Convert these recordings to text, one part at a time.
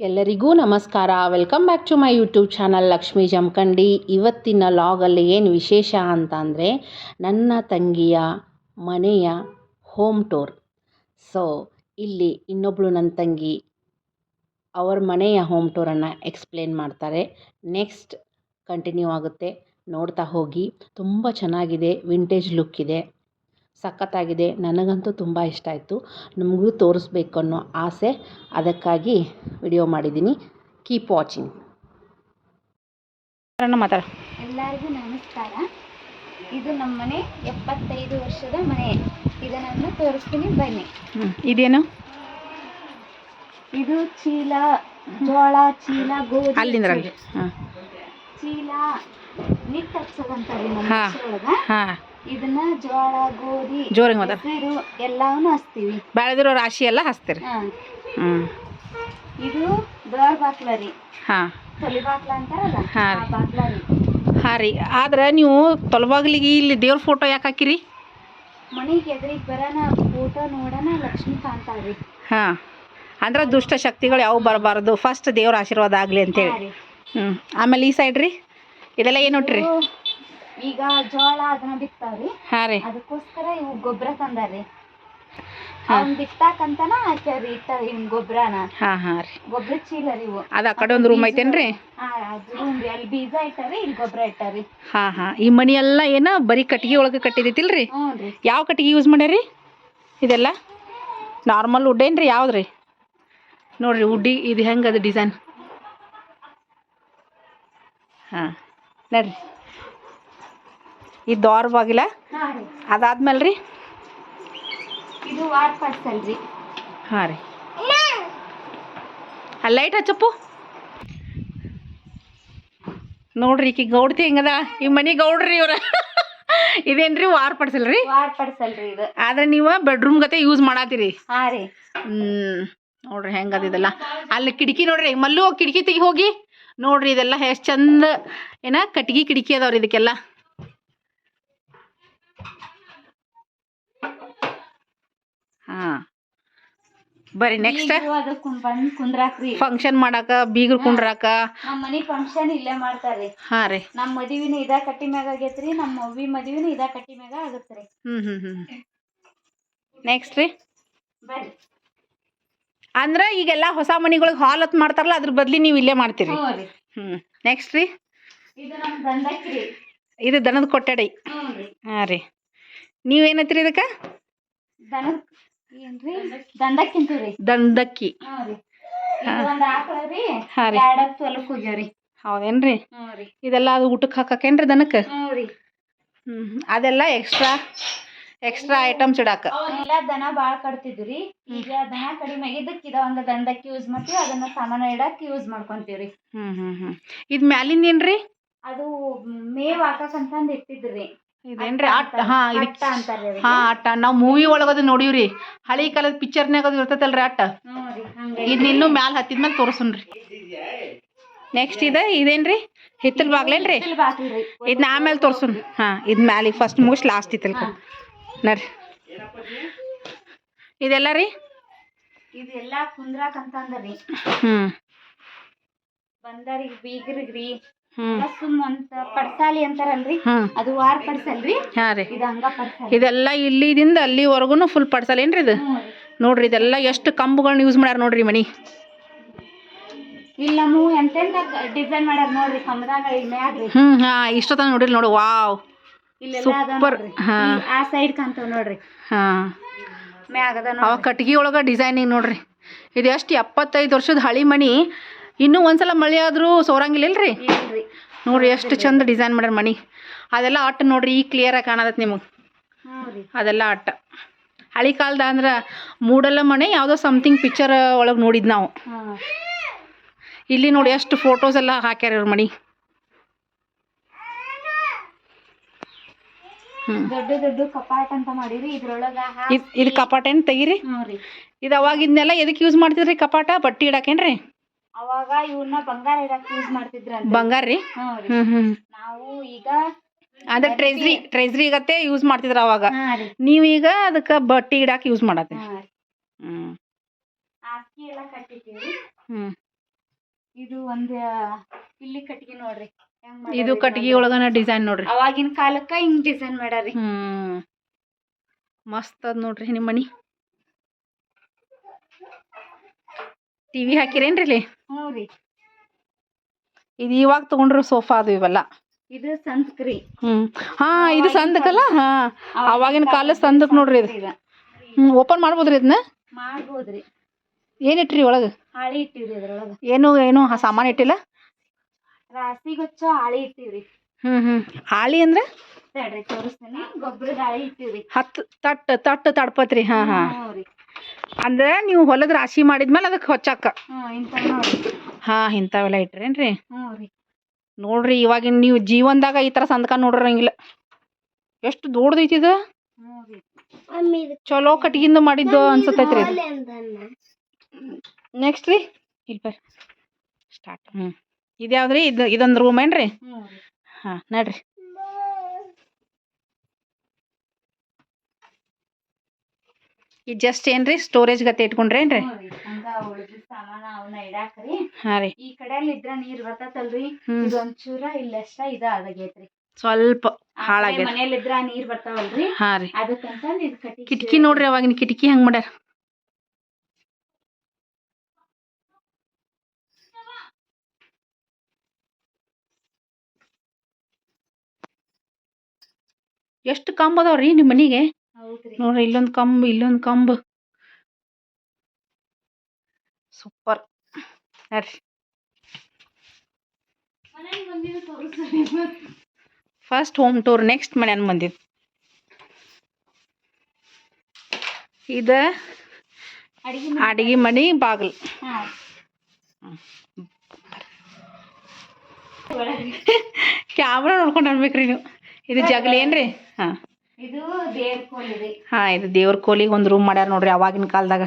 ಎಲ್ಲರಿಗೂ ನಮಸ್ಕಾರ. Welcome back to my YouTube channel Lakshmi Jamakhandi ಇವತ್ತಿನ ಲಾಗಲ್ಲಿ ಏನು ವಿಶೇಷ ಅಂತ ಅಂದರೆ ನನ್ನ ತಂಗಿಯ ಮನೆಯ ಹೋಮ್ ಟೂರ್ ಸೊ ಇಲ್ಲಿ ಇನ್ನೊಬ್ಬಳು ನನ್ನ ತಂಗಿ ಅವರ ಮನೆಯ ಹೋಮ್ ಟೂರನ್ನು ಎಕ್ಸ್ಪ್ಲೇನ್ ಮಾಡ್ತಾರೆ. ನೆಕ್ಸ್ಟ್ ಕಂಟಿನ್ಯೂ ಆಗುತ್ತೆ. ನೋಡ್ತಾ ಹೋಗಿ. ತುಂಬ ಚೆನ್ನಾಗಿದೆ ವಿಂಟೇಜ್ ಲುಕ್ ಇದೆ. ಸಖತ್ತಾಗಿದೆ. ನನಗಂತೂ ತುಂಬ ಇಷ್ಟ ಆಯಿತು. ನಮಗೂ ತೋರಿಸ್ಬೇಕು ಅನ್ನೋ ಆಸೆ. ಅದಕ್ಕಾಗಿ ವಿಡಿಯೋ ಮಾಡಿದ್ದೀನಿ. ಕೀಪ್ ವಾಚಿಂಗ್ ಮಾತಾಡ. ಎಲ್ಲರಿಗೂ ನಮಸ್ಕಾರ. ಇದು ನಮ್ಮ ಮನೆ ಎಪ್ಪತ್ತೈದು ವರ್ಷದ ಮನೆ. ಇದನ್ನು ತೋರಿಸ್ತೀನಿ. ಬನ್ನಿ. ಇದೇನು? ಇದು ಚೀಲ ಜೋಳ ಚೀಲ ಗೋಧಿ ಹಾಂ. ಚೀಲ ನಿಟ್ಟ ಹಚ್ಚೋದಂತಾರೆ ಇದನ್ನ ಜೋಳ ಗೋಧಿ ಜೋರಾಗಿ ಮಾತಾಡ. ಹೆಸರು ಎಲ್ಲವನ್ನೂ ಹಚ್ತೀವಿ. ಬೆಳೆದಿರೋ ರಾಶಿ ಎಲ್ಲ ಹಚ್ತೀರಿ? ಹಾ. ಹ್ಞೂ ಇದು ದೊಡ್ಡ ಬಾಕ್ಲ ರೀ. ಹಾಂ. ತೊಲಿ ಬಾಕ್ಲ ಅಂತಾರಲ್ಲ ಹಾ ಆ ರೀ. ಬಾಕ್ಲ ರೀ. ಹಾಂ ರೀ. ಆದ್ರೆ ನೀವು ತೊಲಬಾಗ್ಲಿಗೆ ಇಲ್ಲಿ ದೇವ್ರ ಫೋಟೋ ಯಾಕೆ ಹಾಕಿರಿ? ಮನೆಗೆ ಎದುರಿಗೆ ಬರೋಣ ಫೋಟೋ ನೋಡೋಣ ಲಕ್ಷ್ಮಿ ಕಾಣ್ತಾಳ್ರಿ. ಹಾಂ. ಅಂದ್ರೆ ದುಷ್ಟ ಶಕ್ತಿಗಳು ಯಾವ ಬರಬಾರ್ದು. ಫಸ್ಟ್ ದೇವ್ರ ಆಶೀರ್ವಾದ ಆಗಲಿ ಅಂತೇಳಿ ಹಾ ರೀ. ಹ್ಞೂ ಆಮೇಲೆ ಈ ಸೈಡ್ ರೀ. ಇದೆಲ್ಲ ಏನು ಇವು ಈಗ ಜೋಳ ಅದನ್ನ ಬಿತ್ತಾವ್ರಿ. ಹಾಂ ರೀ. ಅದಕ್ಕೋಸ್ಕರ ಇವು ಗೊಬ್ಬರ ತಂದಾರ್ರಿ. ಹಾ. ಅವ್ನ್ ಬಿತ್ತಾಕಂತಾನ ಹಾಕ್ಯಾರ್ರಿ ಇಟ್ಟಾರ ಇವ್ನ ಗೊಬ್ಬರನ ಹಾಂ ಹಾಂ ರೀ. ಗೊಬ್ಬರ ಚೀಲ ರೀ ಇವು. ಅದು ಆ ಕಡೆ ಒಂದು ರೂಮ್ ಐತೇನ್ರಿ? ಹಾ ಅದು room ರೀ. ಅಲ್ಲಿ ಬೀಜ ಇಟ್ಟಾರಿ ಇಲ್ಲಿ ಗೊಬ್ಬರ ಇಟ್ಟಾರಿ ಹಾಂ ಹಾಂ. ಈ ಮನಿ ಎಲ್ಲ ಏನ ಬರೀ ಕಟ್ಟಿಗೆ ಒಳಗೆ ಕಟ್ಟಿದೈತಿಲ್ರಿ? ಹ್ಞೂ ರೀ. ಯಾವ ಕಟ್ಟಿಗೆ ಯೂಸ್ ಮಾಡ್ಯಾರಿ? ಇದೆಲ್ಲ? ನಾರ್ಮಲ್ ವುಡ್ ಏನ್ರಿ ರೀ ಯಾವ್ದು ರೀ ನೋಡಿರಿ ಉಡ್ಡಿ ಇದು ಹೆಂಗೆ ಅದು ಡಿಸೈನ್ ಹಾಂ. ನೋಡ್ರಿ. ಇದು ದೋರ್ ಬಾಗಿಲ ರೀ. ಅದಾದ್ಮೇಲೆ ರೀ ಇದು ವಾರ್ ರೀ ಹಾಂ ರೀ. ಅಲ್ಲಿ ಲೈಟ್ ಹಚ್ಚಪ್ಪು. ನೋಡ್ರಿ ಈಕಿ ಗೌಡ್ತಿ ಹೆಂಗದ? ಈ ಮನೆ ಗೌಡ್ರಿ ಇವ್ರ. ಇದೇನ್ರಿ ವಾರ್ ಪಡ್ಸಲ್ರಿ ವಾರ್ ಪಡ್ಸಲ್ರಿ ಇದು. ಆದ್ರೆ ನೀವು ಬೆಡ್ರೂಮ್ ಗತೆ ಯೂಸ್ ಮಾಡಾತಿರಿ. ಹಾ ರೀ. ಹ್ಮ್. ನೋಡ್ರಿ ಹೆಂಗದ ಇದೆಲ್ಲ. ಅಲ್ಲಿ ಕಿಟಕಿ ನೋಡ್ರಿ ಮಲ್ಲು ಕಿಟಕಿ ತೆಗಿ ಹೋಗಿ. ನೋಡ್ರಿ ಇದೆಲ್ಲ ಎಷ್ಟು ಚಂದ. ಏನ ಕಟ್ಗಿ ಕಿಟಕಿ ಅದಾವ್ರಿ ಇದಕ್ಕೆಲ್ಲ. ಹಾ. ಬರ್ರಿ ನೆಕ್ಸ್ಟ್ ಬಂದ್ ಕುಂದ್ರಾಕ್ರಿ. ಫಂಕ್ಷನ್ ಮಾಡಾಕ ಬೀಗ್ರು ಕುಂಡ್ರಾಕ ನಮ್ಮ ಮನಿ ಫಂಕ್ಷನ್ ಇಲ್ಲೇ ಮಾಡ್ತಾರೆ ಹಾ ರೀ. ನಮ್ಮ ಮದುವಿನ ಇದ ಕಟ್ಟಿ ಮ್ಯಾಗ ಆಗೈತ್ರಿ ನಮ್ಮ ಮವಿ ಮದುವಿನ ಇದ ಕಟ್ಟಿ ಮ್ಯಾಗ ಆಗತ್ರಿ. ಹ್ಮ್ ಹ್ಮ್ ಹ್ಮ್. ನೆಕ್ಸ್ಟ್ ರೀ. ಬರ್ರಿ. ಅಂದ್ರ ಈಗೆಲ್ಲ ಹೊಸ ಮನಿಗಳಿಗೆ ಹಾಲ್ ಹತ್ ಮಾಡ್ತಾರಲ್ಲ ಅದ್ರ ಬದ್ಲಿ ನೀವು ಇಲ್ಲೇ ಮಾಡ್ತೀರಿ. ಹ್ಮ್. ನೆಕ್ಸ್ಟ್ ರೀ. ಇದು ನಮ್ ದಂಡಕ್ರಿ ಇದು ದನದ ಕೊಠಡಿ. ಹಾ ರೀ. ನೀವೇನತ್ರಿ ಇದಕ್ಕ? ದನದ ಏನ್ರಿ? ಒಂದ್ ಹಾಂ ರೀ. ಹೊಲಕ್ ಹೋಗ್ಯಾವ್ರಿ. ಹೌದೇನ್ರಿ? ಇದೆಲ್ಲ ಅದು ಊಟಕ್ಕೆ ಹಾಕಕೇನ್ರಿ ದನಕ್ಕ ಹ್ಮ್ ಅದೆಲ್ಲ ಎಕ್ಸ್ಟ್ರಾ ಎಕ್ಸ್ಟ್ರಾ ಐಟಮ್ಸ್ ಇಡಾಕ. ಎಲ್ಲ ದನ ಬಾಳ ಕಡ್ತಿದ್ರಿ ಈಗ ದನ ಕಡಿಮೆ ಇದಕ್ಕ ಇದ ಒಂದ್ ದಂಡಕ್ಕೆ ಯೂಸ್ ಮಾಡ್ತೀವಿ ಅದನ್ನ ಸಾಮಾನ ಇಡಾಕ ಯೂಸ್ ಮಾಡ್ಕೊಂತೀವ್ರಿ. ಹ್ಮ್ ಹ್ಮ್ ಹ್ಮ್. ಇದ್ ಮ್ಯಾಲಿಂದ ಏನ್ರಿ? ಅದು ಮೇವ್ ಹಾಕಕಂತಂದ್ ಇಟ್ಟಿದ್ರಿ. ಇದೇನ್ರಿ ಅಟ್ ಹಾಂ ಅಟ್ಟ ಇದಕ್ಕೆ ಹಾ ಹಾಂ ಅಟ್ಟ. ನಾವು ಮೂವಿ ಒಳಗದು ನೋಡೀವ್ರಿ. ಹಳಿ ಕಾಲದ ಪಿಕ್ಚರ್ನಾಗ ಅದು ಇರ್ತೈತಲ್ರಿ ಅಟ್ಟ. ಇದ್ ಇನ್ನು ಹಂಗೆ ಇದನ್ನ ಇನ್ನೂ ಮ್ಯಾಲ ಹತ್ತಿದ್ಮೇಲೆ ತೋರಿಸುನ್ರಿ. ನೆಕ್ಸ್ಟ್ ಇದ ಇದೇನ್ರಿ? ಹಿತ್ತಲ್ ಬಾಗ್ಲೇನ್ರಿ ಇದನ್ನ ಆಮೇಲೆ ತೋರ್ಸುನ್. ಹಾ ಇದ್ ಮ್ಯಾಲಿಗೆ ಫಸ್ಟ್ ಮುಗಿಸ್ ಲಾಸ್ಟ್ ಇತ್ತಲ್ಕ ನಡ್ರಿ. ಇದೆಲ್ಲ ರೀ? ಇದೆಲ್ಲ ಕುಂದ್ರಾಕಂತಂದ್ರಿ ಹ್ಮ್. ಬಂದಾರಿ ಬೀಗ್ರಿಗ್ರಿ ಅಂತ ಪಡ್ಸಾಲಿ ಅಂತಾರಲ್ರಿ? ಅದು ವಾರ್ ಪಡ್ಸಲ್ರಿ? ಹಾಂ ರೀ. ಇದು ಹಂಗ ಪಡ್ಸಲ್ ಇದೆಲ್ಲ ಇಲ್ಲಿದಿಂದ ಅಲ್ಲಿವರೆಗೂ ಫುಲ್ ಪಡ್ಸಲೇನ್ರಿ ಇದು? ಹ್ಞೂ ನೋಡ್ರಿ ಇದೆಲ್ಲ ಎಷ್ಟು ಕಂಬುಗಳನ್ನ ಯೂಸ್ ಮಾಡ್ಯಾರ ನೋಡ್ರಿ ಮನಿ. ಇಲ್ಲ ಎಂತೆಂತ ಡಿಸೈನ್ ಮಾಡ್ಯಾರ ನೋಡ್ರಿ ಕಂಬದಾಗ ಇಲ್ಲಿ ಹಾಂ ಇಷ್ಟೊತ್ತ ನೋಡಿರಿ ನೋಡಿ ವಾವ್. ಸೂಪರ್ ಹಾ. ಆ ಸೈಡ್ ಕಾಣ್ತಾವ ನೋಡ್ರಿ. ಹಾಂ. ಮ್ಯಾಗ ಅದ ಅವ ನೋಡ್ರಿ. ಕಟ್ಗಿ ಒಳಗ ಡಿಸೈನಿಂಗ್ ನೋಡ್ರಿ. ಇದು ಎಷ್ಟು ಎಪ್ಪತ್ತೈದು ವರ್ಷದ ಹಳಿ ಮನಿ. ಇನ್ನೂ ಒಂದ್ಸಲ ಮಳೆ ಆದರೂ ಸೋರಂಗಿಲ್ಲ ಇಲ್ರಿ? ನೋಡ್ರಿ ಎಷ್ಟು ಚಂದ ಡಿಸೈನ್ ಮಾಡ್ಯಾರ ಮಣಿ. ಅದೆಲ್ಲ ಆಟ ನೋಡ್ರಿ ಈಗ ಕ್ಲಿಯರಾಗಿ ಕಾಣತೈತಿ ನಿಮಗೆ. ಅದೆಲ್ಲ ಅಟ್ಟ ಹಳಿ ಕಾಲದ ಅಂದ್ರೆ ಮೂಡಲ್ಲ ಮಣೆ ಯಾವುದೋ ಸಮಥಿಂಗ್ ಪಿಕ್ಚರ್ ಒಳಗೆ ನೋಡಿದ್ ನಾವು. ಇಲ್ಲಿ ನೋಡಿ ಎಷ್ಟು ಫೋಟೋಸ್ ಎಲ್ಲ ಹಾಕ್ಯಾರ ಇವ್ರ ಮಣಿ. ದೊಡ್ಡ ದೊಡ್ಡ ಕಪಾಟ ಅಂತ ಮಾಡಿರಿ ಇದ್ರೊಳಗ ಇದು ಕಪಾಟ ಏನು ತೆಗೀರಿ? ಇದು ಅವಾಗಿದ್ನೆಲ್ಲ ಎದಕ್ಕೆ ಯೂಸ್ ಮಾಡ್ತಿದ್ರಿ ಕಪಾಟ? ಬಟ್ಟೆ ಇಡಾಕೇನ್ರಿ? ಅವಾಗ ಇವನ್ನ ಬಂಗಾರ ಇಡಕ್ ಯೂಸ್ ಮಾಡ್ತಿದ್ರಂತ. ಬಂಗಾರ ರೀ? ನಾವು ಈಗ ಅಂದ್ರೆ ಟ್ರೆಜರಿ ಟ್ರೆಜರಿ ಗತೆ ಯೂಸ್ ಮಾಡ್ತಿದ್ರ ಅವಾಗ. ನೀವು ಈಗ ನೀವೀಗ ಅದಕ್ಕೆ ಬಟ್ಟೆ ಇಡಾಕ ಯೂಸ್ ಮಾಡತ್ತೆ ಹಾ ರೀ. ಹ್ಞೂ ಆಸ್ತಿ ಎಲ್ಲ ಕಟ್ಟಿದ್ದೀವಿ ಇದು ಒಂದ ಇಲ್ಲಿ ಕಟ್ಟಿಗೆ ನೋಡ್ರಿ. ಇದು ಕಟ್ಟಿಗೆ ಒಳಗನ ಡಿಸೈನ್ ನೋಡ್ರಿ. ಅವಾಗಿನ ಕಾಲಕ್ಕ ಹಿಂಗ್ ಡಿಸೈನ್ ಮಾಡ್ಯಾರಿ. ಹ್ಮ್. ಮಸ್ತ್ ಅದ ನೋಡ್ರಿ ನಿಮ್ಮ ಮನಿ ಟಿವಿ ಹಾಕಿರೇನ್ರಿ ಇಲ್ಲಿ ಹ್ಞೂ ರೀ. ಇದು ಇವಾಗ ತಗೊಂಡ್ರು ಸೋಫಾ ಅದು ಇವೆಲ್ಲ. ಇದು ಸಂಸ್ಕ್ರಿ ಹ್ಮ್. ಹಾ ಇದು ಸಂದಕಲ್ಲ ಹಾ. ಅವಾಗಿನ ಕಾಲ ಸಂದಕ್ ನೋಡ್ರಿ ಇದು. ಹ್ಮ್ ಓಪನ್ ಮಾಡ್ಬೋದ್ರಿ ಇದನ್ನ ಮಾಡ್ಬೋದ್ರಿ ಏನಿಟ್ರಿ ಒಳಗೆ? ಹಾಳಿ ಇಟ್ಟಿವ್ರಿ ಅದ್ರೊಳಗ ಏನು ಏನು ಸಾಮಾನು ಇಟ್ಟಿಲ್ಲ? ರಾಸಿ ಗೊಚ್ಚ ಹಾಳಿ ಇಟ್ಟಿವ್ರಿ. ಹ್ಮ್ ಹ್ಮ್. ಹಾಳಿ ಅಂದ್ರೆ? ತಡ್ರಿ ತೋರಿಸ್ತೀನಿ. ಗೊಬ್ಬರದ ಹಾಳಿ ಇಟ್ಟಿವ್ರಿ. ಹತ್ತು ತಟ್ಟ ತಟ್ ತಡ್ಪತ್ರಿ. ಹಾ ಹಾ. ಅಂದ್ರೆ ನೀವು ಹೊಲದ ರಾಶಿ ಮಾಡಿದ್ಮೇಲೆ ಅದಕ್ಕೆ ಹೊಚ್ಚಾಕ. ಹಾ ಇಂಥವೆಲ್ಲ ಇಟ್ರೇನ್ರಿ? ನೋಡ್ರಿ ಇವಾಗಿನ ನೀವು ಜೀವನದಾಗ ಈ ತರ ಸಂದಕ ನೋಡಿರಂಗಿಲ್ಲ. ಎಷ್ಟು ದೊಡ್ಡದೈತಿ ಇದು? ಹ್ಞೂ ರೀ. ಚಲೋ ಕಟ್ಗಿಂದ ಮಾಡಿದ್ದು ಅನ್ಸತೈತ್ರಿ ಇದು. ನೆಕ್ಸ್ಟ್ ರೀ? ಇಲ್ಲಿ ಬರ್ರಿ ಸ್ಟಾರ್ಟ್ ಹ್ಞೂ ಇದು ಯಾವ್ದ್ರಿ ಇದು ಇದೊಂದು ರೂಮ್ ಏನ್ರಿ? ಹಾಂ ನಡ್ರಿ. ಇದು ಜಸ್ಟ್ ಏನ್ರಿ? ಸ್ಟೋರೇಜ್ ಗತೆ ಇಟ್ಕೊಂಡ್ರೇನ್ರಿ ರೀ. ಈ ಕಡೆಯಲ್ಲಿ ಇದ್ರ ನೀರ್ ಬರ್ತೈತಲ್ರಿ. ಇದೊಂಚೂರ ಇಲ್ಲಷ್ಟ ಇದ ಅದಾಗೈತ್ರಿ ಸ್ವಲ್ಪ ಹಾಳಾಗ್ಯದ. ನೀರ್ ಬರ್ತಾವಲ್ರಿ? ಹಾಂ ರೀ. ಕಿಟಕಿ ನೋಡ್ರಿ ಅವಾಗಿನ ಕಿಟಕಿ ಹೆಂಗ್ ಮಾಡ್ಯಾರ? ಎಷ್ಟು ಕಂಬ ಅದಾವ್ರಿ ನಿಮ್ಮ ಮನಿಗೆ? ನೋಡ್ರಿ ಇಲ್ಲೊಂದು ಕಂಬ ಇಲ್ಲೊಂದು ಕಂಬ. ಸೂಪರ್. ನಡ್ರಿ. ಫಸ್ಟ್ ಹೋಮ್ ಟೂರ್ ನೆಕ್ಸ್ಟ್ ಮನೆಯನ್ನು ಬಂದಿದ್ದು ಇದ ಅಡಿಗೆ ಮನೆ ಬಾಗಿಲು. ಕ್ಯಾಮ್ರಾ ನೋಡ್ಕೊಂಡು ಅನ್ಬೇಕ್ರಿ ನೀವು. ಇದು ಜಗಲಿ ಏನ್ರಿ? ಹಾಂ. ಇದು ಹಾಂ, ಇದು ದೇವ್ರ ಕೋಲಿಗೆ ಒಂದು ರೂಮ್ ಮಾಡ್ಯಾರ ನೋಡ್ರಿ ಅವಾಗಿನ ಕಾಲದಾಗ.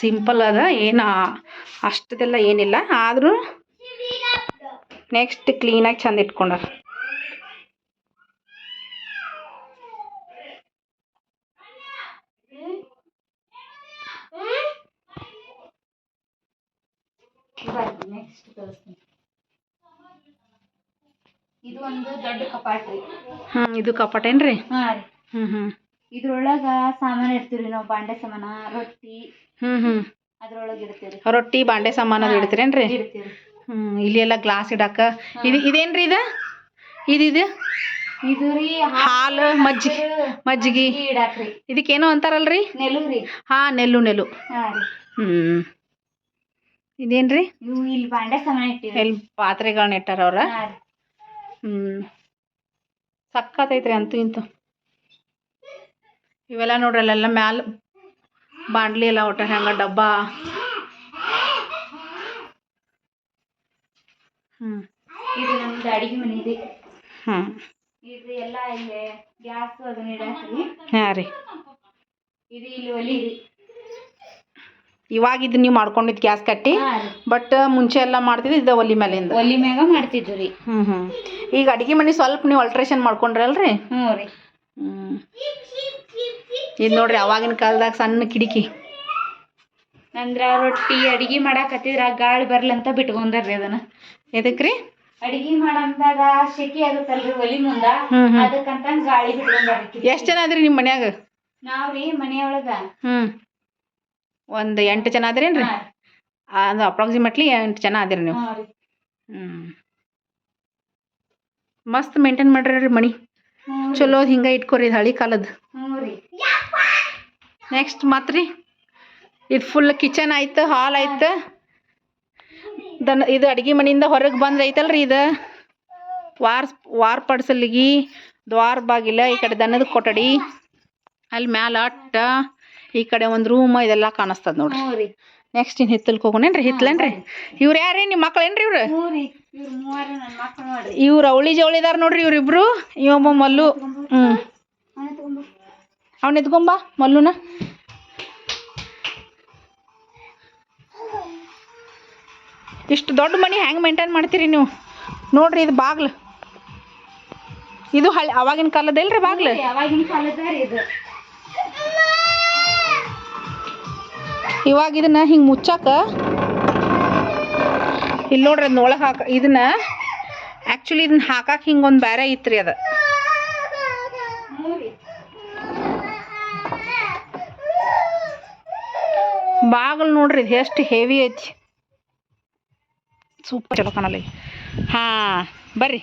ಸಿಂಪಲ್ ಅದ, ಏನು ಅಷ್ಟದೆಲ್ಲ ಏನಿಲ್ಲ. ಆದರೂ ನೆಕ್ಸ್ಟ್ ಕ್ಲೀನಾಗಿ ಚಂದ ಇಟ್ಕೊಂಡಾರ. ಬರ್ರಿ ನೆಕ್ಸ್ಟ್ ತೋರಿಸ್ತೀನಿ ಇದು ಒಂದು ದೊಡ್ಡ ಕಪಾಟ್ ರೀ. ಹ್ಞೂ ಇದು ಕಪಾಟ್ ಏನ್ರಿ? ಹಾ ರೀ. ಹ್ಞೂ ಹ್ಞೂ ಇದ್ರೊಳಗ ಸಾಮಾನ್ ಇಡ್ತೀವ್ರಿ ನಾವು ಬಾಂಡೆ ಸಾಮಾನ ರೊಟ್ಟಿ. ಹ್ಮ್ ಹ್ಮ್. ಅದ್ರೊಳಗ ಇಡ್ತೀವ್ರಿ. ರೊಟ್ಟಿ ಬಾಂಡೆ ಸಾಮಾನ ಅದು ಇಡ್ತೀರೇನ್ರಿ ಇಡ್ತೀವ್ರಿ. ಹ್ಞೂ ಇಲ್ಲಿ ಎಲ್ಲ ಗ್ಲಾಸ್ ಇಡಾಕ ಇದು ಇದೇನ್ರಿ ಇದು? ಇದಿದು ಇದು? ರೀ ಹಾಲು ಮಜ್ಜಿಗೆ. ಮಜ್ಜಿಗೆ ಇಡಾಕ್ರಿ. ಇದಕ್ಕೇನೋ ಅಂತಾರಲ್ರಿ? ನೆಲು ರೀ. ಹಾಂ ನೆಲ್ಲು ನೆಲ್ಲು. ಹ್ಮ್ ರೀ. ಇದೇನ್ರಿ? ಇವು ಇಲ್ಲಿ ಬಾಂಡೆ ಸಾಮಾನ್ ಪಾತ್ರೆಗಳನ್ನ ಇಟ್ಟಾರ ಅವ್ರ? ಹ್ಮ್. ಸಕ್ಕತ್ತೈತ್ರಿ ಅಂತೂ ಇಂತು. ಇವೆಲ್ಲ ನೋಡ್ರಿ ಅಲ್ಲೆಲ್ಲ ಮ್ಯಾಲ ಬಾಂಡ್ಲಿ ಎಲ್ಲ ಒಟ್ಟ ಹೆಂಗ ಡಬ್ಬ. ಹ್ಮ್. ಇದು ನಮ್ದು ಅಡಿಗೆ ಮನೆ ಹ್ಞೂ ಇದು ಎಲ್ಲ ಇಲ್ಲಿ ಗ್ಯಾಸ್ ಅದನ್ನ ಇಡಾಕ್ರಿ. ಹಾಂ ರೀ. ಇದು ಇಲ್ಲಿ ಒಲಿ ಇವಾಗ ಇದು ನೀವು ಮಾಡ್ಕೊಂಡಿದ್ದು ಗ್ಯಾಸ್ ಕಟ್ಟಿ ಬಟ್ ಮುಂಚೆ ಎಲ್ಲ ಮಾಡ್ತಿದ್ದು ಇದು ಒಲಿ ಮೇಲಿಂದ ಒಲಿ ಮ್ಯಾಗ ಮಾಡ್ತಿದ್ವಿ ರೀ. ಹ್ಞೂ ಹ್ಞೂ ಈಗ ಅಡಿಗೆ ಮನೆ ಸ್ವಲ್ಪ ನೀವು ಅಲ್ಟ್ರೇಷನ್ ಮಾಡ್ಕೊಂಡ್ರಲ್ರಿ? ಹ್ಞೂ ರೀ. ಇದು ನೋಡ್ರಿ ಅವಾಗಿನ ಕಾಲದಾಗ ಸಣ್ಣ ಕಿಟಕಿ ಅಂದ್ರೆ ರೊಟ್ಟಿ ಅಡಿಗೆ ಮಾಡಾಕತ್ತಿದ್ರ ಗಾಳಿ ಬರ್ಲಂತ ಬಿಟ್ಕೊಂಡ್ರಿ ಅದನ್ನ. ಎದಕ್ಕೆ ರೀ ಅಡಿಗೆ ಮಾಡಂದಾಗ ಶೆಕೆ ಆಗುತ್ತಲ್ರಿ ಒಲಿ ಮುಂದ ಅದಕ್ಕಂತ ಗಾಳಿ ಬಿಟ್ಕೊಂಡ್ರಿ ಎಷ್ಟು ಜನ ಅದ್ರಿ ನಿಮ್ಮ ಮನ್ಯಾಗ? ನಾವ್ರಿ ಮನೆಯೊಳಗ. ಹ್ಞೂ ಒಂದು ಎಂಟು ಜನ ಅದಿರೇನು ರೀ. ಅದು ಅಪ್ರಾಕ್ಸಿಮೇಟ್ಲಿ ಎಂಟು ಜನ ಅದಿರಿ ನೀವು. ಹ್ಞೂ ಮಸ್ತ್ ಮೇಂಟೈನ್ ಮಾಡ್ರಿ ಮಣಿ. ಚಲೋ ಹಿಂಗೆ ಇಟ್ಕೊರಿ ಇದು ಹಳಿ ಕಾಲದ. ಹ್ಞೂ ರೀ. ನೆಕ್ಸ್ಟ್ ಮತ್ತೆ ರೀ ಇದು ಫುಲ್ ಕಿಚನ್ ಆಯ್ತು ಹಾಲ್ ಆಯ್ತು. ದನ ಇದು ಅಡ್ಗೆ ಮನೆಯಿಂದ ಹೊರಗೆ ಬಂದ್ರೆ ಐತಲ್ರಿ ಇದು. ವಾರ್ ವಾರ್ ಪಡ್ಸಲಿಗಿ ದ್ವಾರ ಬಾಗಿಲ ಈ ಕಡೆ ದನದ ಕೊಠಡಿ. ಅಲ್ಲಿ ಮ್ಯಾಲ ಅಟ್ಟ. ಈ ಕಡೆ ಒಂದು ರೂಮ್ ಇದೆಲ್ಲ ಕಾಣಿಸ್ತದ ನೋಡ್ರಿ. ನೆಕ್ಸ್ಟ್ ಇನ್ ಹಿತ್ತಲ್ಕ್ ಹೋಗೋಣೇನ್ರಿ? ಹಿತ್ತಲೇನ್ರಿ? ಇವ್ರು ಯಾರ್ರಿ ನಿಮ್ಮ ಮಕ್ಳೇನ್ರಿ ಇವ್ರು? ಇವ್ರು ಅವಳಿ ಜವಳಿದಾರ ನೋಡ್ರಿ ಇವ್ರಿಬ್ರು. ಇವೊಬ್ಬ ಮಲ್ಲು. ಹ್ಞೂ ಅವನ್ ಎತ್ಕೊಂಬ ಮಲ್ಲುನ. ಇಷ್ಟು ದೊಡ್ಡ ಮನಿ ಹೆಂಗ್ ಮೇಂಟೈನ್ ಮಾಡ್ತೀರಿ ನೀವು? ನೋಡ್ರಿ ಇದು ಬಾಗ್ಲು. ಇದು ಹಳ್ಳಿ ಅವಾಗಿನ ಬಾಗ್ಲು? ಕಾಲದ ಇಲ್ರಿ ಇದು. ಇವಾಗ ಇದನ್ನ ಹಿಂಗೆ ಮುಚ್ಚಾಕ ಇಲ್ಲಿ ನೋಡ್ರಿ ಅದನ್ನ ಒಳಗೆ ಹಾಕ ಇದನ್ನ ಆ್ಯಕ್ಚುಲಿ ಇದನ್ನ ಹಾಕಕ್ಕೆ ಹಿಂಗೆ ಒಂದು ಬೇರೆ ಇತ್ತು ಅದು. ಬಾಗಲ್ ನೋಡ್ರಿ ಇದು ಎಷ್ಟು ಹೆವಿ ಐತಿ. ಸೂಪರ್ ಚಲೋ ಕಾಣಲ್ಲ ಹಾಂ, ಬರ್ರಿ.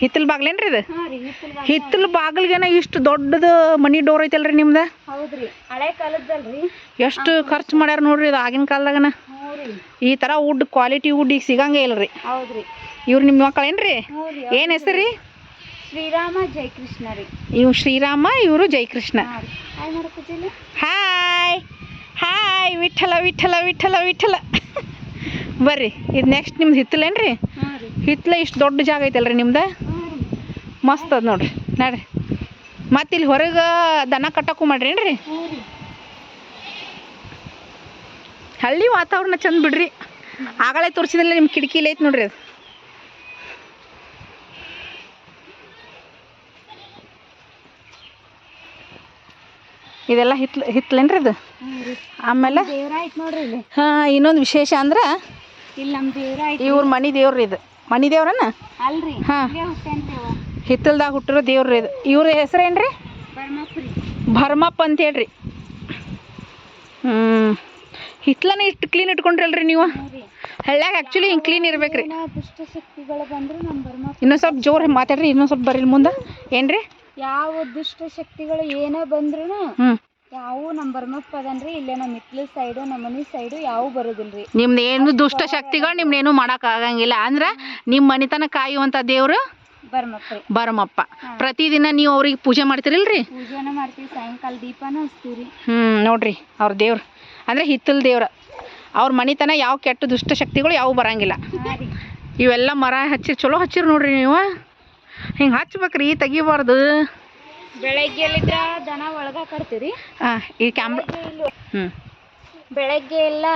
ಹಿತ್ತಲ್ ಬಾಗ್ಲೇನ್ರಿ ಇದು? ಹಿತ್ತಲ್ ಬಾಗ್ಲ. ಹಿತ್ತಲ್ ಬಾಗಿಲ್ಗೇನ ಇಷ್ಟು ದೊಡ್ಡದು ಮನಿ ಡೋರ್ ಐತಲ್ರಿ ನಿಮ್ದು? ಎಷ್ಟು ಖರ್ಚು ಮಾಡ್ಯಾರ ನೋಡ್ರಿ ಇದು ಆಗಿನ ಕಾಲದಾಗನ? ಈ ತರ ವುಡ್ ಕ್ವಾಲಿಟಿ ವುಡ್ ಈಗ ಸಿಗಂಗೇ ಇಲ್ರಿ? ಇವ್ರು ನಿಮ್ಮ ಮಕ್ಕಳೇನ್ರಿ? ಏನ್ ಹೆಸರಿ ಏನು ಹೆಸರು? ರೀ ಶ್ರೀರಾಮ ಜೈಕೃಷ್ಣ ರೀ. ಇವ್ ಶ್ರೀರಾಮ ಇವರು ಜೈಕೃಷ್ಣ ಹಾಯ್ ಹಾಯ್ ವಿಠಲ ವಿಠಲ ವಿಠಲ ವಿಠಲ. ಬರ್ರಿ ಇದು ನೆಕ್ಸ್ಟ್ ನಿಮ್ದು ಹಿತ್ತಲೇನ್ರಿ ಹಿತ್ತಲ ಇಷ್ಟು ದೊಡ್ಡ ಜಾಗ ಐತಲ್ರಿ ನಿಮ್ದು? ಮಸ್ತ್ ಅದ ನೋಡ್ರಿ. ನೋಡ್ರಿ. ಮತ್ತೆ ಇಲ್ಲಿ ಹೊರಗೆ ದನ ಕಟ್ಟಕ್ಕೂ ಮಾಡ್ರೇನ್ರಿ ಹಳ್ಳಿ ವಾತಾವರಣ ಚಂದ ಬಿಡ್ರಿ. ಆಗಳೇ ತೋರಿಸಿದ್ರೆ ನಿಮ್ಮ ಕಿಟಕಿಲಿ ಐತೆ ನೋಡ್ರಿ ಅದು. ಇದೆಲ್ಲ ಹಿತ್ಲ ಹಿತ್ಲೇನ್ರಿ ಇದು? ಆಮೇಲೆ ಹಾ ಇನ್ನೊಂದು ವಿಶೇಷ ಅಂದ್ರೆ ಇವ್ರ ಮನಿ ದೇವ್ರಿ ಇದು. ಮನಿ ದೇವ್ರನ ಅಲ್ರಿ ಹಾ. ಹಿತ್ತಲ್ದಾಗ ಹುಟ್ಟಿರೋ ದೇವ್ರಿ ಇದು. ಇವ್ರ ಹೆಸರೇನ್ರಿ ಭರ್ಮಪ್ಪ ಅಂತ ಹೇಳ್ರಿ. ಹ್ಮ್. ಹಿತ್ಲನ ಇಷ್ಟು ಕ್ಲೀನ್ ಇಟ್ಕೊಂಡ್ರಲ್ರಿ ನೀವು? ಹಳ್ಳ್ಯಾಗ ಆ್ಯಕ್ಚುಲಿ ಹಿಂಗೆ ಕ್ಲೀನ್ ಇರ್ಬೇಕ್ರಿ. ಏನೋ ದುಷ್ಟ ಶಕ್ತಿಗಳು ಬಂದ್ರು ನಮ್ಮ ಬರ್ಮಪ್ಪ ಇನ್ನೊಂದು ಸ್ವಲ್ಪ ಜೋರು ಮಾತಾಡ್ರಿ ಇನ್ನೊಂದು ಸ್ವಲ್ಪ ಬರ್ರಿ ಮುಂದೆ. ಏನ್ರಿ? ಯಾವ ದುಷ್ಟ ಶಕ್ತಿಗಳು ಏನೇ ಬಂದ್ರು ಯಾವ ನಮ್ಮ ಬರ್ಮಪ್ಪ ಅದನ್ರಿ. ಇಲ್ಲೇ ನಮ್ಮ ಇತ್ಲ ಸೈಡು ನಮ್ಮ ಮನೆ ಸೈಡು ಯಾವ ಬರೋದಿಲ್ರಿ. ನಿಮ್ದು ಏನು ದುಷ್ಟ ಶಕ್ತಿಗಳು ನಿಮ್ನೇನು ಮಾಡಕ್ ಆಗಂಗಿಲ್ಲ. ಅಂದ್ರ ನಿಮ್ಮ ಮನಿತನ ಕಾಯುವಂತ ದೇವ್ರು ಬರ್ಮಪ್ಪ ಪ್ರತಿದಿನ ನೀವು ಅವ್ರಿಗೆ ಪೂಜೆ ಮಾಡ್ತಿರಲ್ರಿ? ಪೂಜೆನ ಮಾಡ್ತೀವಿ ಸಾಯಂಕಾಲ ದೀಪನ ಹಚ್ತೀವಿ ಹ್ಮ್ ನೋಡ್ರಿ ಅವ್ರ ದೇವ್ರು. ಅಂದ್ರೆ ಹಿತ್ತಲ್ ದೇವ್ರ. ಅವ್ರ ಮನಿತನ ಯಾವ ಕೆಟ್ಟ ದುಷ್ಟ ಶಕ್ತಿಗಳು ಯಾವ ಬರಂಗಿಲ್ಲ. ಇವೆಲ್ಲ ಮರ ಹಚ್ಚಿ ಚಲೋ ಹಚ್ಚಿರ್ ನೋಡ್ರಿ ನೀವು. ಹಿಂಗೆ ಹಚ್ಬೇಕ್ರಿ ತೆಗಿಬಾರ್ದು. ಬೆಳಗ್ಗೆ ದನ ಒಳಗ ಹಾಂ ಈ ಕ್ಯಾಮ್ರಾ ಹ್ಞೂ ಬೆಳಗ್ಗೆ ಎಲ್ಲ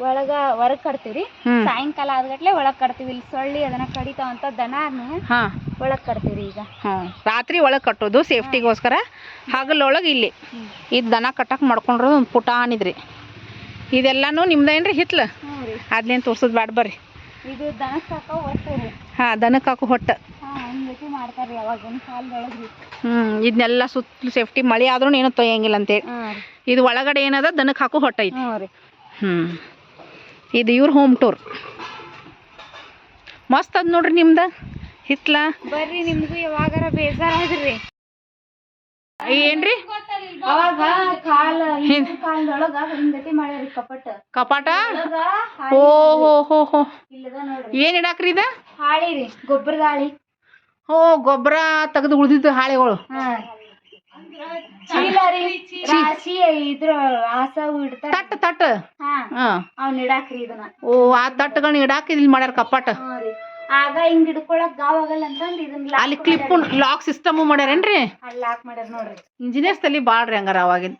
ಒಳಗ ಹೊರಗ್ ಕಟ್ತೀವಿ ಹ್ಞೂ ಸಾಯಂಕಾಲ ಆದ್ಗಟ್ಲೆ ಒಳಗ್ ಕಟ್ತೀವಿ. ಇಲ್ಲಿ ಸೊಳ್ಳಿ ಅದನ್ನ ಕಡಿತಾವಂತ ದನ ಹಾಂ. ಒಳಗ್ ಕಟ್ತೀವಿ ಈಗ. ಹಾಂ. ರಾತ್ರಿ ಒಳಗ್ ಕಟ್ಟೋದು ಸೇಫ್ಟಿಗೋಸ್ಕರ. ಹಗಲೊಳಗ್ ಇಲ್ಲಿ. ಇದು ದನ ಕಟ್ಟಕ್ಕೆ ಮಾಡ್ಕೊಂಡ್ರೆ ಒಂದು ಪುಟಾನಿದ್ರಿ ಇದೆಲ್ಲನೂ ನಿಮ್ದೇನ್ರಿ ಹಿತ್ಲ? ಅದ್ಲೇನ್ ತೋರ್ಸೋದು ಬ್ಯಾಡ ಬರ್ರಿ. ಇದು ದನಕ್ಕೆ ಹಾಕೋ ಹಾಂ ದನಕ್ಕೆ ಹಾಕು ಹೊಟ್ಟೆ. ಹಾಂ ಹಂಗತಿ ಮಾಡ್ತಾರ್ರಿ ಅವಾಗಿನ ಕಾಲದೊಳಗ್ರಿ. ಹ್ಞೂ ಇದನ್ನೆಲ್ಲ ಸುತ್ತಲೂ ಸೇಫ್ಟಿ ಮಳೆ ಆದ್ರೂ ಏನೂ ತೊಯ್ಯಂಗಿಲ್ಲ ಅಂತೇಳಿ ಇದು ಒಳಗಡೆ ಏನದ? ದನಕ್ಕೆ ಹಾಕು ಹೊಟ್ಟೆ ಐತಿ. ಹ್ಞೂ ರೀ. ಇದು ಇವ್ರ ಹೋಮ್ ಟೂರ್ ಮಸ್ತ್ ಅದ ನೋಡ್ರಿ ನಿಮ್ದು? ಹಿತ್ಲ? ಬರ್ರಿ ನಿಮ್ಗೂ ಯಾವಾಗಾರ ಬೇಜಾರಾದ್ರಿ. ಏನ್ರಿ? ಕಪಟ. ಓ ಹೋ ಹೋ ಹೋ. ಏನು ಇಡಾಕ್ರಿ ಇದು? ಹಾಳಿ ರೀ ಗೊಬ್ಬರದ ಹಾಳಿ. ಓ ಗೊಬ್ಬರ ತೆಗೆದು ಉಳಿದಿದ್ದು ಹಾಳೆಗಳು. ಹಾ ಚೀಲ ರೀ ರಾಶಿ ಇದ್ರ ಆಸವು ಇಡ್ತಾರ. ತಟ್ ತಟ್. ಹಾ. ಹಾಂ. ಅವ್ನ ಇಡಾಕ್ರಿ ಇದನ್ನ. ಓ ಆ ತಟ್ಟುಗಳನ್ನ ಇಡಾಕ ಇಲ್ಲಿ ಮಾಡ್ಯಾರ ಕಪಾಟ ಹ್ಞೂ ರೀ. ಆಗ ಹಿಂಗ್ ಹಿಡ್ಕೊಳಕ್ ಗಾವ್ ಆಗಲ್ಲ ಅಂತಂದ್ ಇದನ್ನ ಅಲ್ಲಿ ಕ್ಲಿಪ್ ಲಾಕ್ ಸಿಸ್ಟಮ್ ಮಾಡ್ಯಾರೇನ್ರಿ? ಅಲ್ಲಿ ಲಾಕ್ ಮಾಡ್ಯಾರ ನೋಡ್ರಿ. ಇಂಜಿನಿಯರ್ಸ್ ತಲಿ ಬಾಳ್ರಿ ಹಂಗಾರ ಅವಾಗಿನ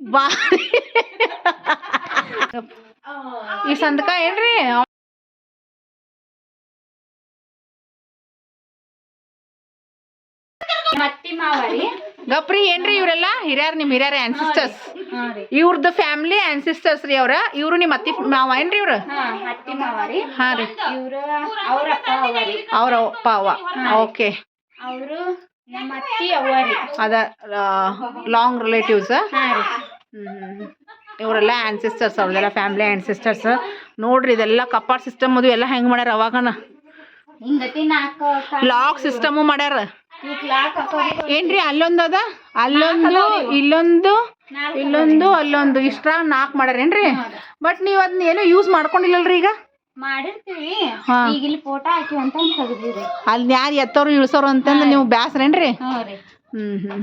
ಬಾ ಈ ಸಂದಕ ಏನ್ರಿ? ಮತ್ತಿ ಮಾವರಿ ಗಪ್ರಿ ಏನ್ರಿ ಇವರೆಲ್ಲ? ಹಿರಿಯರ್ ನಿಮ್ ಹಿರಿಯರ ಆನ್ಸಿಸ್ಟರ್ಸ್ ಇವ್ರದ್ದು ಫ್ಯಾಮಿಲಿ ಆನ್ಸಿಸ್ಟರ್ಸ್ ರೀ. ಅವ್ರ. ಇವ್ರು ನಿಮ್ಮ ಅತ್ತಿ ಮಾವ ಏನ್ರಿ ಇವ್ರು? ಹಾ ರೀ. ಅವ್ರ ಅಪ್ಪ ಅವ್ವ ಓಕೆ. ಅವರು ಅದ ಲಾಂಗ್ ರಿಲೇಟಿವ್ಸ್ ಹಾ ರೀ. ಇವರೆಲ್ಲ ಆನ್ಸಿಸ್ಟರ್ಸ್ ಅವ್ರದೆಲ್ಲ ಫ್ಯಾಮಿಲಿ ಆನ್ಸಿಸ್ಟರ್ಸ್ ನೋಡ್ರಿ ಇದೆಲ್ಲ ಕಪಾಟ್ ಸಿಸ್ಟಮ್ ಅದು ಎಲ್ಲ ಹೆಂಗೆ ಮಾಡ್ಯಾರ ಅವಾಗನ. ಹಿಂಗತಿ ನಾಲ್ಕು ಲಾಕ್ ಸಿಸ್ಟಮು ಮಾಡ್ಯಾರ. ಏನ್ರಿ ಅಲ್ಲೊಂದು ಅದ? ಅಲ್ಲೊಂದು ಇಲ್ಲೊಂದು ಇಲ್ಲೊಂದು ಅಲ್ಲೊಂದು. ಇಷ್ಟ ನಾಲ್ಕು ಮಾಡ್ಯಾರೇನ್ರಿ ಬಟ್ ನೀವು ಅದನ್ನ ಏನೋ ಯೂಸ್ ಮಾಡ್ಕೊಂಡಿಲ್ಲಲ್ರಿ ಈಗ? ಮಾಡಿರ್ತೀವಿ. ಈಗ ಇಲ್ಲಿ ಫೋಟೋ ಹಾಕಿವಿ ಅಂತ ತೆಗ್ದಿವ್ರಿ ಅಲ್ಲಿ ಯಾರು ಎತ್ತೋರು ಇಳಿಸೋರು ಅಂತಂದು ನೀವು ಬ್ಯಾಸ್ರೇನ್ರಿ ಹ್ಮ್ ಹ್ಮ್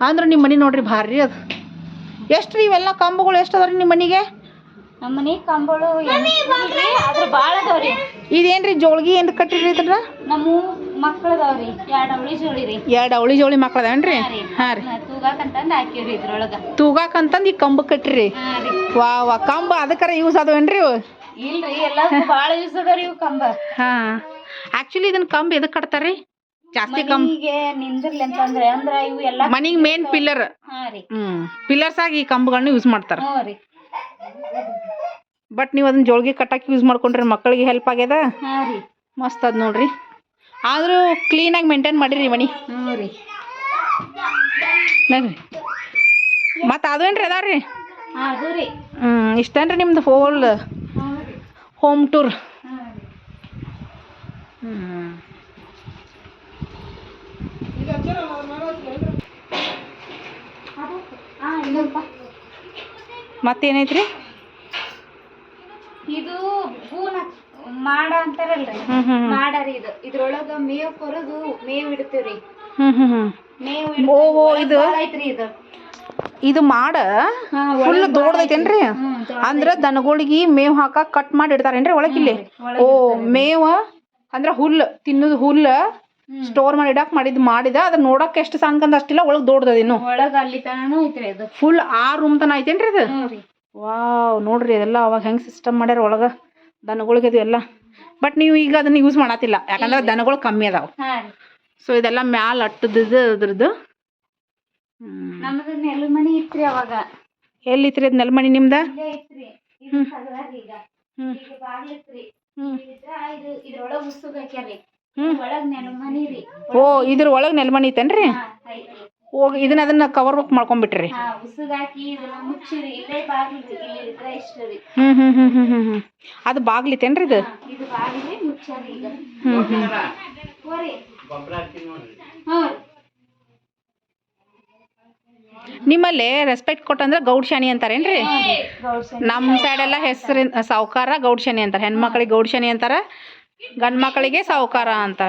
ಅಂದ್ರೆ ನಿಮ್ಮ ಮನೆ ನೋಡ್ರಿ ಭಾರಿ ಅದು. ಎಷ್ಟು ರೀ ಇವೆಲ್ಲ ಕಂಬಗಳು ಎಷ್ಟು ಅದಾವ್ರಿ ನಿಮ್ಮ ಮನೆಗೆ? ನಮ್ಮ ಮನೆ ಕಂಬಳು ಅದ್ರ ಭಾಳ ಅದಾವ್ರಿ ಇದೇನ್ರಿ ಜೋಳಿಗೆ ಏನು ಕಟ್ಟಿರಿ ಇದ್ರ ನಮ್ಮ ಮಕ್ಳದವ್ರಿ ಎರಡು ಅವಳಿ ಜೋಳಿ ರೀ. ಎರಡು ಅವಳಿ ಜೋಳಿ ಮಕ್ಳದೇನ್ರಿ ಹಾ ರೀ. ಹಾಂ ರೀ. ತೂಗಾಕಂತಂದು ಹಾಕಿವ್ರಿ ಇದ್ರೊಳಗ. ತೂಗಾಕಂತಂದು ಈ ಕಂಬ ಕಟ್ಟಿರಿ. ವಾ ವಾ ಕಂಬ ಅದಕ್ಕರ ಯೂಸ್ ಅದಾವೇನ್ರಿ ಇವು? ಇಲ್ರಿ ಎಲ್ಲ ಭಾಳ ಯೂಸ್ ಅದಾವ್ರಿ ಇವು ಕಂಬ. ಹಾಂ. ಆ್ಯಕ್ಚುಲಿ ಇದನ್ನ ಕಂಬ ಎದಕ್ಕೆ ಕಟ್ತಾರ್ರಿ? ಜಾಸ್ತಿ ಕಂಬ. ಮನಿಗೆ ನಿಂದಿರ್ಲಿ ಅಂತಂದ್ರೆ ಅಂದ್ರ ಇವು ಎಲ್ಲಾ ಮನಿಗ್ ಮೇನ್ ಪಿಲ್ಲರ್ ಹಾ ರೀ. ಪಿಲ್ಲರ್ಸ್ ಆಗಿ ಈ ಕಂಬಗಳನ್ನ ಯೂಸ್ ಮಾಡ್ತಾರ. ಹ್ಞೂ ರೀ. ಬಟ್ ನೀವು ಅದನ್ನ ಜೋಳಿಗೆ ಕಟ್ಟಕ್ಕೆ ಯೂಸ್ ಮಾಡ್ಕೊಂಡ್ರೆ ಮಕ್ಕಳಿಗೆ ಹೆಲ್ಪ್ ಆಗ್ಯದ? ರೀ. ಮಸ್ತ್ ಅದ ನೋಡ್ರಿ. ಆದ್ರೂ ಕ್ಲೀನಾಗಿ ಮೇಂಟೈನ್ ಮಾಡಿರಿ ಮನಿ ಹ್ಞೂ ರೀ. ನೋಡ್ರಿ ಮತ್ತು ಅದೇನ್ರಿ ಅದಾವ್ರಿ ಹಾ ಅದು ರೀ. ಹ್ಮ್ ಇಷ್ಟೇನ್ರಿ ನಿಮ್ದು ಹೋಲ್ ರೀ. ಹೋಮ್. ಟೂರ್ ರೀ ಹ್ಮ್ ಅದು ಹಾ ಇನ್ನೊಂದು ಮತ್ತೇನೈತ್ರಿ? ಇದು ಹೂನ ಮಾಡ ಅಂತಾರಲ್ರಿ? ಹ್ಮ್ ಹ್ಮ್ ಹ್ಮ್. ಮಾಡ ರೀ ಇದು. ಇದ್ರೊಳಗ ಮೇವ್ ಕೊರದು ಮೇವ್ ಇಡ್ತೀವ್ರಿ. ಮೇವ್ ಓ, ಇದು- ಐತ್ರಿ ಇದು. ಇದು ಮಾಡ? ಫುಲ್ ದೊಡ್ಡದೈತೇನ್ರಿ. ಅಂದ್ರ ದನಗಳಿಗೆ ಮೇವ್ ಹಾಕಕ್ ಕಟ್ ಮಾಡಿ ಇಡ್ತಾರೇನ್ರಿ ಒಳಗಿಲ್ಲಿ ಒಳಗ್ ಓ ಮೇವ ಅಂದ್ರ ಹುಲ್ಲು ತಿನ್ನೋದು ಹುಲ್ಲ. ಸ್ಟೋರ್ ಮಾಡಿ ಇಡಕ್ ಮಾಡಿದ್ ಮಾಡಿದ ಅದ್ ನೋಡಕ್ ಎಷ್ಟು ಸಂಕಂದ ಅಷ್ಟಿಲ್ಲ ಒಳಗ್ ದೊಡ್ಡದ ಇನ್ನು. ಒಳಗ ಅಲ್ಲಿ ತನೂ ಐತ್ರಿ ಇದು ಫುಲ್ ಆ ರೂಮ್ ತನ ಐತೇನ್ರಿ ಅದು? ವಾವ್ ನೋಡ್ರಿ ಅದೆಲ್ಲ ಅವಾಗ ಹೆಂಗ್ ಸಿಸ್ಟಮ್ ಮಾಡ್ಯಾರ ಒಳಗ ದನಗಳಿಗೆ ಇದು ಎಲ್ಲ. ಬಟ್ ನೀವು ಈಗ ಅದನ್ನ ಯೂಸ್ ಮಾಡತ್ತಿಲ್ಲ ಯಾಕಂದ್ರೆ ದನಗಳು ಕಮ್ಮಿ ಅದಾವ. ಸೊ ಇದೆಲ್ಲ ಮ್ಯಾಲ ಅಟ್ಟದ ಅದ್ರದ್ದು. ನಮ್ದು ಇತ್ರಿ ಅವಾಗ. ಎಲ್ಲಿತ್ರಿ ಅದ್ ನೆಲ್ಮಣಿ ನಿಮ್ದ? ಹ್ಮ್. ಹ್ಮ್. ಇದ್ರ ಇದು ಇದ್ರೊಳಗ ಉಸುಗ್ ಹಾಕ್ಯಾರಿ ಹ್ಮ್. ಓ ಇದ್ರ ಒಳಗ್ ನೆಲ್ಮಣಿ ಐತೇನ್ರಿ? ಹೋಗಿ ಇದನ್ನ ಅದನ್ನ ಕವರ್ ವರ್ಕ್ ಮಾಡ್ಕೊಂಡ್ಬಿಟ್ರಿ ಹ್ಮ್ ಹ್ಮ್ ಹ್ಮ್ ಹ್ಮ್ ಹ್ಮ್ ಹ್ಮ್. ಅದು ಬಾಗ್ಲಿತೇನ್ರಿ ಇದು? ಹ್ಮ್ ಹ್ಮ್. ನಿಮ್ಮಲ್ಲಿ ರೆಸ್ಪೆಕ್ಟ್ ಕೊಟ್ಟಂದ್ರೆ ಗೌಡ್ ಶಾನಿ ಅಂತಾರೇನ್ರಿ ನಮ್ಮ ಸೈಡ್ ಎಲ್ಲ ಹೆಸರಿನ ಸಾವುಕಾರ ಗೌಡ್ ಶಾನಿ ಅಂತಾರೆ. ಹೆಣ್ಮಕ್ಳಿಗೆ ಗೌಡ್ ಶಾನಿ ಅಂತಾರ. ಗಂಡ್ ಮಕ್ಕಳಿಗೆ ಸಾವುಕಾರ ಅಂತ.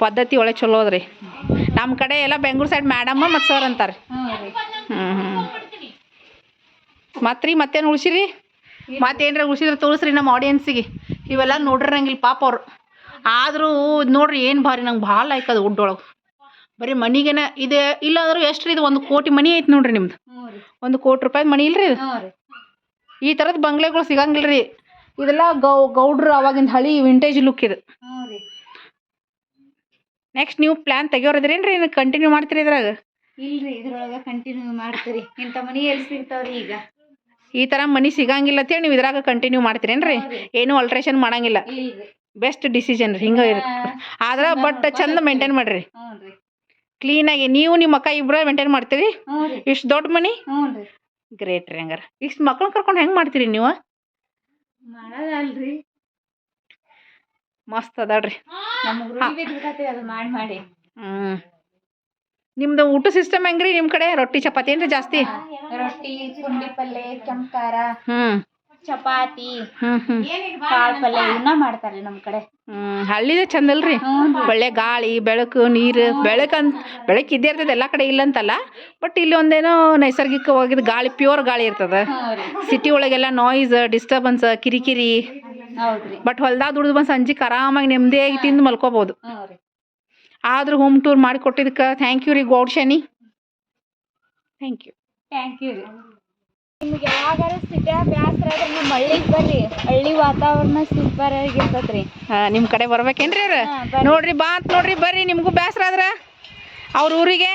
ಪದ್ಧತಿ ಒಳ್ಳೆ ಚಲೋ ಅದ್ರಿ. ನಮ್ಮ ಕಡೆ ಎಲ್ಲ ಬೆಂಗ್ಳೂರ್ ಸೈಡ್ ಮೇಡಮ್ ಮತ್ತು ಸರ್ ಅಂತಾರೆ. ಹ್ಞೂ ರೀ ಹ್ಮ್ ಹ್ಮ್. ಮತ್ರಿ ಮತ್ತೇನು ಉಳ್ಸಿರಿ? ಮತ್ತೇನ್ರ ಉಳ್ಸಿದ್ರೆ ತೋರಿಸ್ರಿ ನಮ್ಮ ಆಡಿಯನ್ಸಿಗೆ ಇವೆಲ್ಲ ನೋಡಿರಂಗಿಲ್ಲ ಪಾಪ ಅವ್ರು. ಆದರೂ ನೋಡ್ರಿ ಏನು ಭಾರಿ ನಂಗೆ ಭಾಳ ಲೈಕ್ ಅದು ಉಡ್ಡೊಳಗೆ ಬರೀ ಮನಿಗೆನ ಇದೆ ಇಲ್ಲ ಎಷ್ಟು ರೀ ಇದು ಒಂದು ಕೋಟಿ ಮನಿ ಐತೆ ನೋಡ್ರಿ ನಿಮ್ದು. ಒಂದು ಕೋಟಿ ರೂಪಾಯಿ ಮನಿ ಇಲ್ರಿ ಇದು? ಈ ಥರದ ಬಂಗ್ಲೆಗಳು ಸಿಗಂಗಿಲ್ಲ ರೀ ಇದೆಲ್ಲ ಗೌ ಗೌಡ್ರು ಅವಾಗಿಂದ ಹಳಿ ವಿಂಟೇಜ್ ಲುಕ್ ಇದು. ನೆಕ್ಸ್ಟ್ ನೀವು ಪ್ಲಾನ್ ತೆಗಿಯೋರಿದ್ರೇನ್ರಿ ಏನು ಕಂಟಿನ್ಯೂ ಮಾಡ್ತೀರಿ ಇದ್ರಾಗ? ಇಲ್ರಿ ಇದ್ರೊಳಗೆ ಕಂಟಿನ್ಯೂ ಮಾಡ್ತೀರಿ. ಇಂಥ ಮನಿ ಎಲ್ಲಿ ಸಿಗ್ತಾವ್ರಿ ಈಗ? ಈ ಥರ ಮನಿ ಸಿಗಂಗಿಲ್ಲ ಅಂತೇಳಿ ನೀವು ಇದ್ರಾಗ ಕಂಟಿನ್ಯೂ ಮಾಡ್ತೀರೇನ್ರಿ. ಏನು ಆಲ್ಟ್ರೇಷನ್ ಮಾಡಂಗಿಲ್ಲ. ಬೆಸ್ಟ್ ಡಿಸಿಷನ್ ರೀ ಹಿಂಗೆ ಇರುತ್ತೆ ಆದ್ರೆ ಬಟ್ ಚಂದ ಮೇಂಟೈನ್ ಮಾಡ್ರಿ. ಕ್ಲೀನಾಗಿ ನೀವು ನಿಮ್ಮ ಅಕ್ಕ ಇಬ್ರು ಮೇಂಟೈನ್ ಮಾಡ್ತೀರಿ? ಇಷ್ಟು ದೊಡ್ಡ ಮನಿ? ಗ್ರೇಟ್ ರೀ. ಹಂಗಾರೆ. ಇಷ್ಟು ಮಕ್ಳನ್ನ ಕರ್ಕೊಂಡು ಹೆಂಗೆ ಮಾಡ್ತೀರಿ ನೀವು? ಮಾಡೋದಲ್ರಿ. ಮಸ್ತ್ ಅದಾಳ್ರಿ. ಮಾಡಿ ಮಾಡಿ. ಹ್ಞೂ ನಿಮ್ದು ಊಟ ಸಿಸ್ಟಮ್ ಹೆಂಗ್ರಿ ನಿಮ್ಮ ಕಡೆ? ರೊಟ್ಟಿ ಚಪಾತಿ ಏನ್ರಿ ಜಾಸ್ತಿ? ರೊಟ್ಟಿ ಪುಂಡಿ ಪಲ್ಲೆ ಕೆಂಪ್ಕಾರ. ಹ್ಞೂ ಚಪಾತಿ ಹ್ಞೂ ಹ್ಞೂ ಕಾಳು ಪಲ್ಯ ಇವನ್ನ ಮಾಡ್ತಾರೆ ನಮ್ಮ ಕಡೆ. ಹ್ಮ್ ಹಳ್ಳಿದ ಚಂದಲ್ರಿ. ಒಳ್ಳೆ ಗಾಳಿ ಬೆಳಕು ನೀರು ಬೆಳಕಂತ ಬೆಳಕು ಇದ್ದೇ ಇರ್ತದೆ ಎಲ್ಲ ಕಡೆ ಇಲ್ಲ ಅಂತಲ್ಲ ಬಟ್ ಇಲ್ಲಿ ಒಂದೇನೋ ನೈಸರ್ಗಿಕವಾಗಿದ್ದು ಗಾಳಿ ಪ್ಯೂರ್ ಗಾಳಿ ಇರ್ತದೆ. ಸಿಟಿ ಒಳಗೆಲ್ಲ ನಾಯ್ಸ್ ಡಿಸ್ಟರ್ಬೆನ್ಸ್ ಕಿರಿಕಿರಿ. ಬಟ್ ಹೊಲ್ದಾಗ ದುಡಿದು ಬಂದು ಸಂಜೆಗೆ ಆರಾಮಾಗಿ ನೆಮ್ಮದಿಯಾಗಿ ತಿಂದು ರೀ ಆದ್ರೂ ಹೋಮ್ ಟೂರ್ ಮಾಡಿ ಕೊಟ್ಟಿದ್ದಕ್ಕೆ ಥ್ಯಾಂಕ್ ಯು ರೀ ಗೌಡ್ ಶನಿ ಥ್ಯಾಂಕ್ ಯು ಥ್ಯಾಂಕ್ ಯು ರೀ. ನಿಮ್ಗೆ ಯಾವಾಗಾರ ಸಿಟ್ಯಾಗ ಬ್ಯಾಸ್ರ ಆದ್ರೆ ನಮ್ಮ ಹಳ್ಳಿಗೆ ಬರ್ರಿ. ಹಳ್ಳಿ ವಾತಾವರಣ ಸೂಪರ್ ಆಗಿರ್ತೈತ್ರಿ. ನಿಮ್ಮ ಕಡೆ ಬರ್ಬೇಕೇನ್ರಿ ಅವ್ರ? ಹಾ, ನೋಡ್ರಿ ಬಾ ಅಂತ ನೋಡ್ರಿ ಬರ್ರಿ ನಿಮಗೂ ಬ್ಯಾಸ್ರ ಆದ್ರ. ಅವ್ರ ಊರಿಗೆ.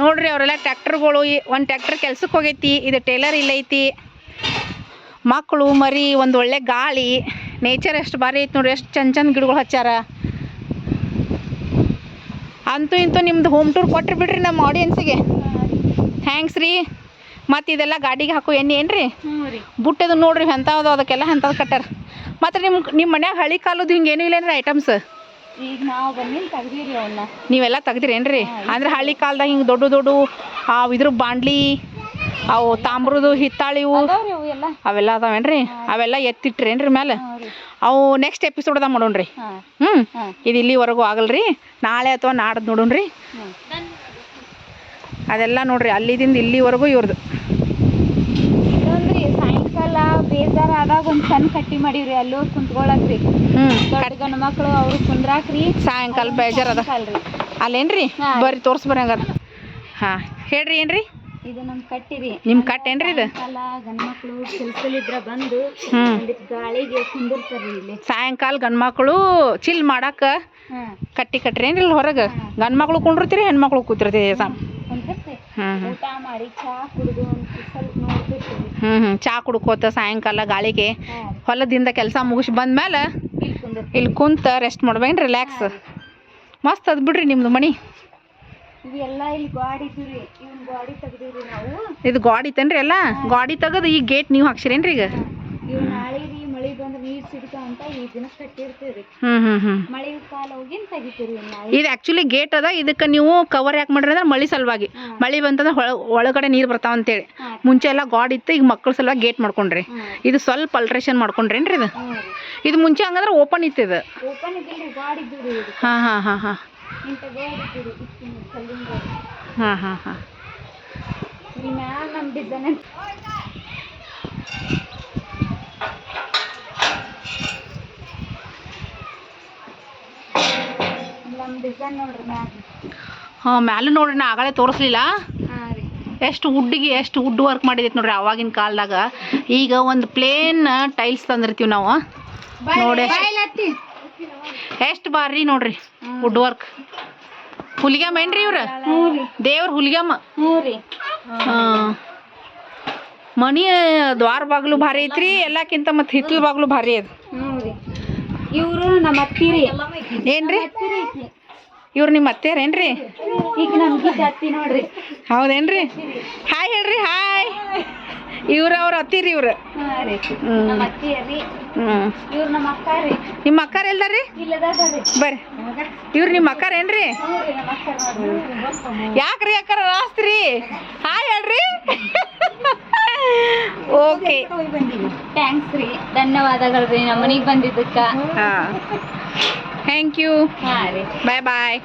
ನೋಡ್ರಿ ಅವರೆಲ್ಲ ಟ್ಯಾಕ್ಟರ್ಗಳು ಒಂದು ಟ್ಯಾಕ್ಟರ್ ಕೆಲ್ಸಕ್ಕೆ ಹೋಗೈತಿ ಇದು ಟೇಲರ್ ಇಲ್ಲೈತಿ ಮಕ್ಕಳು ಮರಿ ಒಂದು ಒಳ್ಳೆ ಗಾಳಿ. ನೇಚರ್ ಎಷ್ಟು ಭಾರಿ ಐತಿ ನೋಡ್ರಿ ಎಷ್ಟು ಚಂದ ಚಂದ ಗಿಡಗಳು ಹಚ್ಚಾರ ಅಂತೂ ಇಂತೂ ನಿಮ್ದು ಹೋಮ್ ಟೂರ್ ಕೊಟ್ರಿ ಬಿಡ್ರಿ ನಮ್ಮ ಆಡಿಯನ್ಸಿಗೆ ಥ್ಯಾಂಕ್ಸ್ ರೀ. ಮತ್ತು ಇದೆಲ್ಲ ಗಾಡಿಗೆ ಹಾಕೋ ಎಣ್ಣೆ ಏನ್ರಿ? ಹ್ಞೂ ರೀ. ಬುಟ್ಟದು ನೋಡ್ರಿ ಎಂಥದ್ದು ಅದಕ್ಕೆಲ್ಲ ಎಂಥದ್ದು ಕಟ್ಟಾರ. ಮತ್ತು ನಿಮ್ಮ ನಿಮ್ಮ ಮನ್ಯಾಗ ಹಳಿ ಕಾಲದ್ದು ಹಿಂಗೆ ಏನೂ ಇಲ್ಲೇನ್ರಿ ಐಟಮ್ಸ್ ಈಗ ನಾವು ಬಂದಿಲ್ಲ ತೆಗ್ದಿರಿ ಅವನ್ನ ನೀವೆಲ್ಲ ತೆಗ್ದಿರೇನ್ರಿ ಅಂದ್ರೆ ಹಳ್ಳಿ ಕಾಲದಾಗ ಹಿಂಗೆ ದೊಡ್ಡ ದೊಡ್ಡ ಆ ಇದ್ರ ಬಾಂಡ್ಲಿ ಅವು ತಾಮ್ರದು ಹಿತ್ತಾಳಿವು ಅವು ಅವೆಲ್ಲ ಅದಾವೇನ್ರಿ ಅವೆಲ್ಲ ಎತ್ತಿಟ್ರೇನ್ರಿ ಮೇಲೆ ರೀ. ಅವು ನೆಕ್ಸ್ಟ್ ಎಪಿಸೋಡ್ದಾಗ ಮಾಡೋಣ್ರಿ. ರೀ ಹ್ಞೂ ಇದು ಇಲ್ಲಿವರೆಗೂ ಆಗಲ್ರಿ. ನಾಳೆ ಅಥವಾ ನಾಡ್ದು ನೋಡೋಣ್ರಿ. ಅದೆಲ್ಲ ನೋಡ್ರಿ ಅಲ್ಲಿದಿಂದ ಇಲ್ಲಿವರೆಗೂ ಇವ್ರದ್ದು ಇನ್ನೊಂದ್ರಿ ಸಾಯಂಕಾಲ ಬೇಜಾರ ಆದಾಗ ಒಂದು ಸಣ್ಣ ಕಟ್ಟಿ ಮಾಡೀವ್ರಿ ಅಲ್ಲಿ ಹೋಗಿ ಕುಂತ್ಕೊಳಕ್ರಿ. ಹ್ಮ್. ದೊಡ್ಡ ಗಂಡು ಮಕ್ಳು ಅವ್ರು ಕುಂದ್ರಾಕ್ರಿ. ಸಾಯಂಕಾಲ ಅಲ್ರಿ ಅಲ್ಲೇನ್ರಿ. ಬರ್ರಿ ತೋರ್ಸ್ ಬರ್ರಿ ಹಂಗಾರ. ಹಾಂ. ಹೇಳ್ರಿ ಏನ್ರಿ? ಇದು ನಮ್ ಕಟ್ಟಿರಿ. ನಿಮ್ ಕಟ್ಟೇನ್ರಿ ಇದು? ಕಾಲ ಗಂಡ್ಮಕ್ಳು ಕೆಲ್ಸಲಿದ್ರ ಬಂದು ಹ್ಮ್. ಒಂದಿಟ್ ಗಾಳಿಗೆ ಕುಂದಿರ್ತಾರ್ರಿ ಇಲ್ಲಿ. ಸಾಯಂಕಾಲ ಗಂಡ್ಮಕ್ಳು ಚಿಲ್ ಮಾಡಾಕ ಹಾ. ಕಟ್ಟಿ ಕಟ್ರೇನ್ರಿ ಇಲ್ಲಿ ಹೊರಗೆ? ಗಂಡ್ಮಕ್ಳು ಕುಂಡಿರ್ತೀರಿ ಹೆಣ್ಮಕ್ಳು ಕೂತಿರ್ತೀರಿ ಸಾಮ್. ಹ್ಮ್. ಊಟ ಮಾಡಿ ಚಾ ಕುಡಿದು ಹ್ಞೂ ಹ್ಞೂ ಚಾ ಕುಡ್ಕೋತ ಸಾಯಂಕಾಲ ಗಾಳಿಗೆ ಹೊಲದಿಂದ ಕೆಲಸ ಮುಗಿಸಿ ಬಂದ್ಮೇಲೆ ಇಲ್ಲಿ ಕುಂದಿರ್ತೀವಿ ಇಲ್ಲಿ ಕುಂತ ರೆಸ್ಟ್ ಮಾಡ್ಬೇಕೇನು ರಿಲ್ಯಾಕ್ಸ್ ಮಸ್ತ್ ಅದ್ ಬಿಡ್ರಿ ನಿಮ್ದು ಮನಿ ಇದು ಗಾಡಿ ಐತೇನ್ರಿ ಎಲ್ಲ ಗಾಡಿ ತೆಗೆದು ಈ ಗೇಟ್ ನೀವು ಹಾಕ್ಸಿರೇನ್ರಿ ಈಗ ಇವ್ ನಾಳೆ ರೀ ಮಳಿ ಬಂದ್ರೆ ನೀರ್ ಅಂತ ಈ ದಿನ ಕಟ್ಟಿರ್ತೀವ್ರಿ ಹ್ಮ್ ಹ್ಞೂ ಹ್ಞೂ ಮಳಿ ಕಾಲ ಹೋಗಿನ್ ತೆಗಿತೀವಿ ನಾಳೆ ಇದು ಆಕ್ಚುಲಿ ಗೇಟ್ ಅದ ಇದಕ್ಕೆ ನೀವು ಕವರ್ ಯಾಕೆ ಮಾಡ್ರಿ ಅಂದ್ರೆ ಮಳಿ ಸಲುವಾಗಿ. ಮಳಿ ಬಂತಂದ್ರೆ ಒಳ ಒಳಗಡೆ ನೀರು ಬರ್ತಾವ ಅಂತೇಳಿ. ಮುಂಚೆ ಎಲ್ಲ ಗಾಡ್ ಇತ್ತು ಈಗ ಮಕ್ಕಳ ಸಲುವಾಗಿ ಗೇಟ್ ಮಾಡ್ಕೊಂಡ್ರಿ. ಇದು ಸ್ವಲ್ಪ ಅಲ್ಟ್ರೇಷನ್ ಮಾಡ್ಕೊಂಡ್ರೇನ್ರಿ ಇದು? ಇದು ಮುಂಚೆ ಹಂಗಂದ್ರೆ ಓಪನ್ ಇತ್ತು ಇದು. ಓಪನ್ ಇದ್ದಿಲ್ರಿ ಗಾಡಿ ಇದ್ದಿವ್ರಿ ಹಾ ಹಾಂ ಹಾಂ ಹಾಂ. ಹಾಂ ಹಾಂ ಹಾಂ. ಡಿಸೈನ್ ನಮ್ ಡಿಸೈನ್ ನೋಡ್ರಿ ಮ್ಯಾಲ ಹಾಂ ಮ್ಯಾಲೂ ನೋಡ್ರಿ ನಾ ಆಗಲೇ ತೋರಿಸ್ಲಿಲ್ಲ. ಎಷ್ಟು ಉಡ್ಡಿಗೆ ಎಷ್ಟು ವುಡ್ ವರ್ಕ್ ಮಾಡಿದೈತೆ ನೋಡ್ರಿ ಅವಾಗಿನ ಕಾಲದಾಗ. ಈಗ ಒಂದು ಪ್ಲೇನ್ ಟೈಲ್ಸ್ ತಂದಿರ್ತೀವಿ ನಾವು. ನೋಡಿ. ಎಷ್ಟು ಬಾರ್ರಿ ನೋಡ್ರಿ ವುಡ್ ವರ್ಕ್ ಹುಲಿಗಮ್ಮ ಏನ್ರಿ ಇವ್ರ? ದೇವ್ರ ಹುಲಿಗಮ್ಮ. ಹಾಂ. ಮನಿ ದ್ವಾರ ಬಾಗ್ಲು ಭಾರಿ ಐತ್ರಿ ಎಲ್ಲಕ್ಕಿಂತ ಮತ್ತೆ ಹಿತ್ತಲ ಬಾಗ್ಲು ಭಾರಿ ಅದು. ಇವರು ನಮ್ಮ ಅತ್ತಿರಿ ಏನ್ರಿ. ಇವ್ರು ನಿಮ್ಮ ಅತ್ತೇರೇನ್ರಿ? ಈಗ ನಮ್ಗೆ ಅತ್ತಿ ನೋಡ್ರಿ. ಹೌದೇನ್ರಿ? ಹಾಯ್ ಹೇಳ್ರಿ ಹಾಯ್. ಇವ್ರ ಅವ್ರ ಅತ್ತಿರಿ ಇವ್ರು. ನಮ್ಮ ಅಕ್ಕಾರ ಎಲ್ದಾರ್ರಿ ಇಲ್ಲದ ರೀ. ಬರ್ರಿ. ಇವ್ರು ನಿಮ್ಮ ಅಕ್ಕಾರ ಏನ್ರಿ ಯಾಕ್ರಿ ಅಕ್ಕಾರ ರಾಸ್ತ್ರಿ? ಹಾಯ್ ಹೇಳ್ರಿ. ಓಕೆ. ಥ್ಯಾಂಕ್ಸ್ ರೀ. ಧನ್ಯವಾದಗಳು ರೀ ನಮ್ಮ ಮನೆಗೆ ಬಂದಿದ್ದಕ್ಕ. ಹಾಂ. ಥ್ಯಾಂಕ್ ಯು ಹಾಂ ರೀ. ಬಾಯ್ ಬಾಯ್